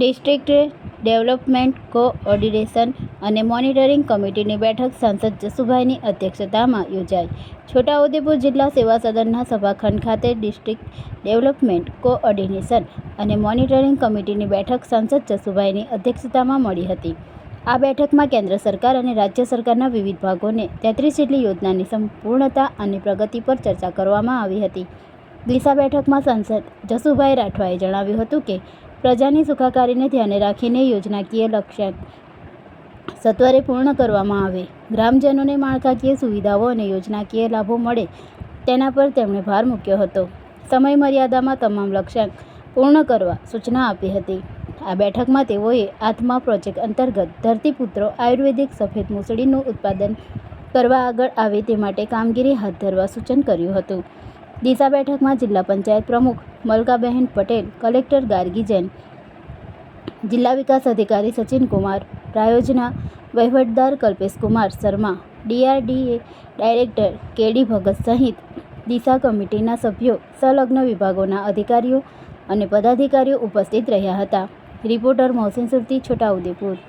District development coordination અને monitoring કમિટીની બેઠક સાંસદ જસુભાઈની અધ્યક્ષતામાં યોજાઈ. છોટાઉદેપુર જિલ્લા સેવા સદનના સભાખંડ ખાતે ડિસ્ટ્રિક્ટ ડેવલપમેન્ટ કોઓર્ડિનેશન અને મોનિટરિંગ કમિટીની બેઠક સાંસદ જસુભાઈની અધ્યક્ષતામાં મળી હતી. આ બેઠકમાં કેન્દ્ર સરકાર અને રાજ્ય સરકારના વિવિધ ભાગોને તેત્રીસ જેટલી યોજનાની સંપૂર્ણતા અને પ્રગતિ પર ચર્ચા કરવામાં આવી હતી. દિશા બેઠકમાં સાંસદ જસુભાઈ રાઠવાએ જણાવ્યું હતું કે પ્રજાની સુખાકારીને ધ્યાને રાખીને યોજનાકીય લક્ષ્યાંક સત્વરે પૂર્ણ કરવામાં આવે. ગ્રામજનોને માળખાકીય સુવિધાઓ અને યોજનાકીય લાભો મળે તેના પર તેમણે ભાર મૂક્યો હતો. સમય મર્યાદામાં તમામ લક્ષ્યાંક પૂર્ણ કરવા સૂચના આપી હતી. આ બેઠકમાં તેઓએ આત્મા પ્રોજેક્ટ અંતર્ગત ધરતીપુત્રો, આયુર્વેદિક સફેદ મૂસળીનું ઉત્પાદન કરવા આગળ આવે તે માટે કામગીરી હાથ ધરવા સૂચન કર્યું હતું. દિશા બેઠકમાં જિલ્લા પંચાયત પ્રમુખ મલકાબહેન પટેલ, કલેક્ટર ગાર્ગી જૈન, જિલ્લા વિકાસ અધિકારી સચિન કુમાર, પ્રાયોજના વહીવટદાર Kalpeshkumar Sharma, DRDA director K D Bhagat સહિત દિશા કમિટીના સભ્યો, સંલગ્ન વિભાગોના અધિકારીઓ અને પદાધિકારીઓ ઉપસ્થિત રહ્યા હતા. રિપોર્ટર મોહસિન સુરતી, છોટાઉદેપુર.